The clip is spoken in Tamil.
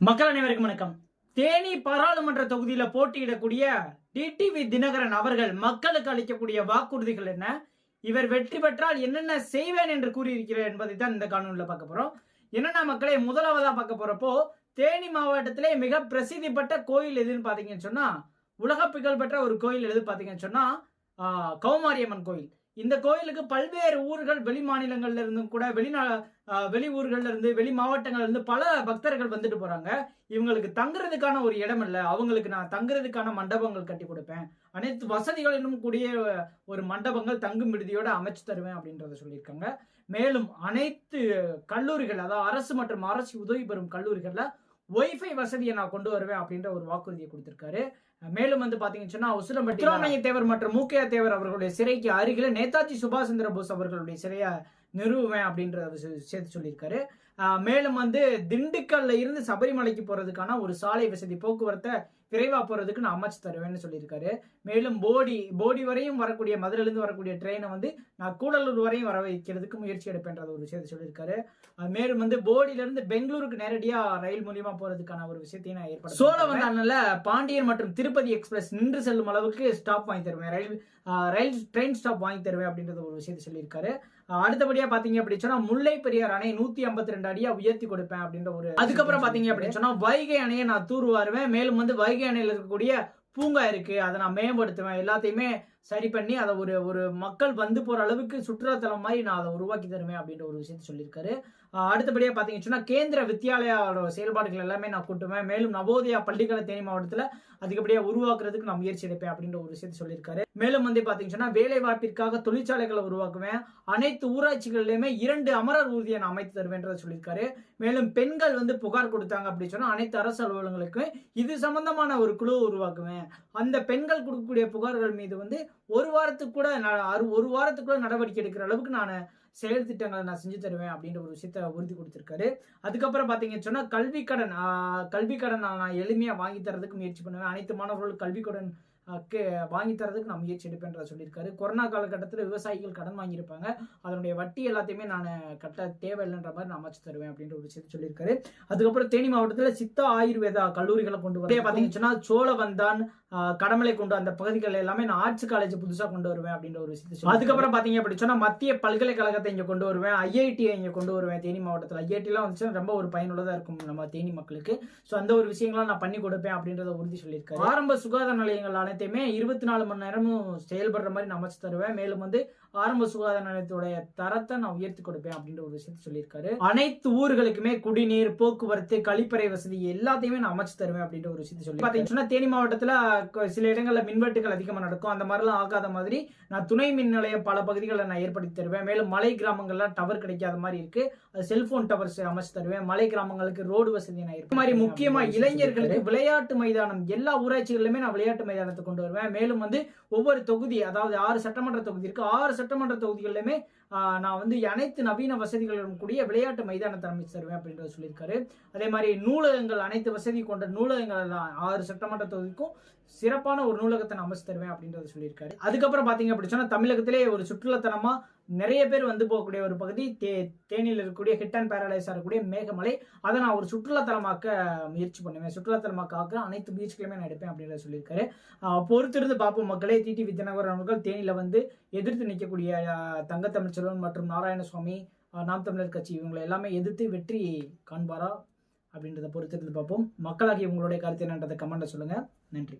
மக்கள் அனைவருக்கும் வணக்கம். தேனி பாராளுமன்ற தொகுதியில போட்டியிடக்கூடிய டிடிவி தினகரன் அவர்கள் மக்களுக்கு அளிக்கக்கூடிய வாக்குறுதிகள் என்ன? இவர் வெற்றி பெற்றால் என்னென்ன செய்வேன் என்று கூறியிருக்கிறார் என்பதை தான் இந்த காணொலியில் பார்க்க போறோம். என்னென்ன மக்களை முதலாவதா பார்க்க போறப்போ தேனி மாவட்டத்திலே மிக பிரசித்தி பெற்ற கோயில் எதுன்னு பாத்தீங்கன்னு சொன்னா உலக புகழ் பெற்ற ஒரு கோயில் எது பாத்தீங்கன்னு சொன்னா கௌமாரியம்மன் கோயில். இந்த கோயிலுக்கு பல்வேறு ஊர்கள் வெளி மாநிலங்கள்ல இருந்தும் கூட வெளிநா வெளி ஊர்கள்ல இருந்து வெளி மாவட்டங்கள்ல இருந்து பல பக்தர்கள் வந்துட்டு போறாங்க. இவங்களுக்கு தங்குறதுக்கான ஒரு இடம் இல்லை. அவங்களுக்கு நான் தங்குறதுக்கான மண்டபங்கள் கட்டி கொடுப்பேன். அனைத்து வசதிகளிலும் கூடிய ஒரு மண்டபங்கள் தங்கும் விடுதியோட அமைச்சு தருவேன் அப்படின்றத சொல்லியிருக்காங்க. மேலும் அனைத்து கல்லூரிகள் அதாவது அரசு மற்றும் அரசு உதவி பெறும் கல்லூரிகள்ல ஒய்ஃபை வசதியை நான் கொண்டு வருவேன் அப்படின்ற ஒரு வாக்குறுதியை கொடுத்திருக்காரு. மேலும் வந்து பாத்தீங்கன்னு சொன்னா உசிலம்பட்டி ராமைய தேவர் மற்றும் மூக்கையா தேவர் அவர்களுடைய சிறைக்கு அருகில நேதாஜி சுபாஷ் சந்திர போஸ் அவர்களுடைய சிறையை நிறுவுவேன் அப்படின்றத சேர்த்து சொல்லியிருக்காரு. மேலும் வந்து திண்டுக்கல்ல இருந்து சபரிமலைக்கு போறதுக்கான ஒரு சாலை வசதி போக்குவரத்தை விரைவா போறதுக்கு நான் அமைச்சு தருவேன்னு சொல்லியிருக்காரு. மேலும் போடி போடி வரையும் வரக்கூடிய மதுரையிலிருந்து வரக்கூடிய ட்ரெயினை வந்து நான் கூடலூர் வரையும் வர வைக்கிறதுக்கு முயற்சி எடுப்பேன்றத ஒரு விஷயத்தை சொல்லியிருக்காரு. மேலும் வந்து போடியில இருந்து பெங்களூருக்கு நேரடியா ரயில் மூலியமா போறதுக்கான ஒரு விஷயத்தையும் நான் ஏற்படுத்த சோழ வந்தால பாண்டியன் மற்றும் திருப்பதி எக்ஸ்பிரஸ் நின்று செல்லும் அளவுக்கு ஸ்டாப் வாங்கி தருவேன். ரயில் ரயில் ட்ரெயின் ஸ்டாப் வாங்கி தருவேன் அப்படின்றத ஒரு விஷயத்தை சொல்லியிருக்காரு. அடுத்தபடியா பாத்தீங்க அப்படின்னு சொன்னா முல்லை பெரியார் அணை நூத்தி ஐம்பத்தி ரெண்டு அடியா உயர்த்தி கொடுப்பேன் அப்படின்ற ஒரு அதுக்கப்புறம் பாத்தீங்க அப்படின்னு சொன்னா வைகை அணையை நான் தூர்வாருவேன். மேலும் வந்து வைகை அணையில் இருக்கக்கூடிய பூங்கா இருக்கு. அதை நான் மேம்படுத்துவேன். எல்லாத்தையுமே சரி பண்ணி அதை ஒரு ஒரு மக்கள் வந்து போகிற அளவுக்கு சுற்றுலாத்தலம் மாதிரி நான் அதை உருவாக்கி தருவேன் அப்படின்ற ஒரு விஷயத்தை சொல்லியிருக்காரு. அடுத்தபடியாக பார்த்தீங்கன்னு சொன்னால் கேந்திர வித்யாலயாவோட செயல்பாடுகள் எல்லாமே நான் கூட்டுவேன். மேலும் நவோதயா பள்ளிக்கலை தேனி மாவட்டத்தில் அதிகப்படியாக உருவாக்குறதுக்கு நான் முயற்சி எடுப்பேன் அப்படின்ற ஒரு விஷயத்தை சொல்லியிருக்காரு. மேலும் வந்து பார்த்தீங்க சொன்னால் வேலை வாய்ப்பிற்காக தொழிற்சாலைகளை உருவாக்குவேன். அனைத்து ஊராட்சிகளிலுமே இரண்டு அமரர் ஊர்தியை நான் அமைத்து தருவேன்றதை சொல்லியிருக்காரு. மேலும் பெண்கள் வந்து புகார் கொடுத்தாங்க அப்படின்னு சொன்னால் அனைத்து அரசு அலுவலகங்களுக்கும் இது சம்பந்தமான ஒரு குழு உருவாக்குவேன். அந்த பெண்கள் கொடுக்கக்கூடிய புகார்கள் மீது வந்து ஒரு வாரத்துக்கு கூட நான் அறு- ஒரு கூட நடவடிக்கை எடுக்கிற அளவுக்கு நான் செயல் திட்டங்களை நான் செஞ்சு தருவேன் அப்படின்ற ஒரு விஷயத்த உறுதி கொடுத்துருக்காரு. அதுக்கப்புறம் பாத்தீங்கன்னு சொன்னா கல்வி கடன் ஆஹ், கல்வி கடன் நான் நான் எளிமையா வாங்கி தரதுக்கு முயற்சி பண்ணுவேன். அனைத்து மாணவர்களும் கல்வி கடன் வாங்கி தரதுக்கு நான் முயற்சி எடுப்பேன்றத சொல்லியிருக்காரு. கொரோனா காலகட்டத்தில் விவசாயிகள் கடன் வாங்கியிருப்பாங்க. அதனுடைய வட்டி எல்லாத்தையுமே நான் கட்ட தேவையில்லைன்ற மாதிரி நான் அமைச்சு தருவேன் அப்படின்ற ஒரு விஷயத்தை சொல்லியிருக்காரு. அதுக்கப்புறம் தேனி மாவட்டத்தில் சித்தா ஆயுர்வேதா கல்லூரிகளை கொண்டு வர பாத்தீங்கன்னு சொன்னா சோழவந்தான் கடமலை கொண்டு அந்த பகுதிகள் எல்லாமே நான் ஆர்ட்ஸ் காலேஜ் புதுசா கொண்டு வருவேன் அப்படின்ற ஒரு விஷயத்தை அதுக்கப்புறம் பாத்தீங்க அப்படி சொன்னா மத்திய பல்கலைக்கழகத்தை இங்க கொண்டு வருவேன். ஐஐடியை இங்க கொண்டு வருவேன் தேனி மாவட்டத்தில். ஐஐடி எல்லாம் வந்துச்சுன்னா ரொம்ப ஒரு பயனுள்ளதா இருக்கும் நம்ம தேனி மக்களுக்கு. ஸோ அந்த ஒரு விஷயங்களாம் நான் பண்ணி கொடுப்பேன் அப்படின்றத உறுதி சொல்லியிருக்காரு. ஆரம்ப சுகாதார நிலையங்கள் அனைத்தையுமே இருபத்தி நாலு மணி நேரமும் செயல்படுற மாதிரி நான் அமைச்சு தருவேன். மேலும் வந்து ஆரம்ப சுகாதார நிலையத்துடைய தரத்தை நான் உயர்த்தி கொடுப்பேன் அப்படின்ற ஒரு விஷயத்தை சொல்லியிருக்காரு. அனைத்து ஊர்களுக்குமே குடிநீர் போக்குவரத்து கழிப்பறை வசதி எல்லாத்தையுமே நான் அமைச்சு தருவேன் அப்படின்ற ஒரு விஷயத்தை சொல்லி பாத்தீங்கன்னா தேனி மாவட்டத்துல சில இடங்கள்ல மின்வெட்டுகள் அதிகமா நடக்கும். அந்த மாதிரிலாம் ஆகாத மாதிரி நான் துணை மின் நிலையம் பல பகுதிகளில் நான் ஏற்படுத்தி தருவேன். மேலும் மலை கிராமங்கள்ல டவர் கிடைக்காத மாதிரி இருக்கு. அது செல்போன் டவர்ஸ் அமைச்சு தருவேன். மலை கிராமங்களுக்கு ரோடு வசதி நான் ஏற்படுத்தி மாதிரி முக்கியமா இளைஞர்களுக்கு விளையாட்டு மைதானம் எல்லா ஊராட்சிகளிலுமே நான் விளையாட்டு மைதானத்தை கொண்டு வருவேன். மேலும் வந்து ஒவ்வொரு தொகுதி அதாவது ஆறு சட்டமன்ற தொகுதி இருக்கு ஆறு சட்டமன்ற தொகுதிகளிலுமே நான் வந்து அனைத்து நவீன வசதிகளுடன் கூடிய விளையாட்டு மைதானத்தை அமைச்சு தருவேன் அப்படின்றத சொல்லியிருக்காரு. அதே மாதிரி நூலகங்கள் அனைத்து வசதி கொண்ட நூலகங்கள் எல்லாம் ஆறு சட்டமன்ற தொகுதிக்கும் சிறப்பான ஒரு நூலகத்தை நான் அமைச்சு தருவேன் அப்படின்றத சொல்லியிருக்காரு. அதுக்கப்புறம் பாத்தீங்க அப்படி சொன்னா தமிழகத்திலே ஒரு சுற்றுலாத்தனமா நிறைய பேர் வந்து போகக்கூடிய ஒரு பகுதி தே தேனியில் இருக்கக்கூடிய ஹிட் அண்ட் பேரடைஸாக இருக்கக்கூடிய மேகமலை. அதை நான் ஒரு சுற்றுலாத்தலமாக்க முயற்சி பண்ணுவேன். சுற்றுலாத்தலமாக்க அனைத்து முயற்சிகளுமே நான் எடுப்பேன் அப்படின்றத சொல்லியிருக்காரு. பொறுத்திருந்து பார்ப்போம் மக்களே. டிடி வித்யாநகர் அவர்கள் தேனியில் வந்து எதிர்த்து நிற்கக்கூடிய தங்கத்தமிழ்ச்செல்வன் மற்றும் நாராயணசுவாமி நாம் தமிழர் கட்சி இவங்களை எல்லாமே எதிர்த்து வெற்றி காண்பாரா அப்படின்றத பொறுத்திருந்து பார்ப்போம். மக்களாகிய உங்களுடைய கருத்து என்னன்றதை கமெண்ட்டை சொல்லுங்கள் நன்றி.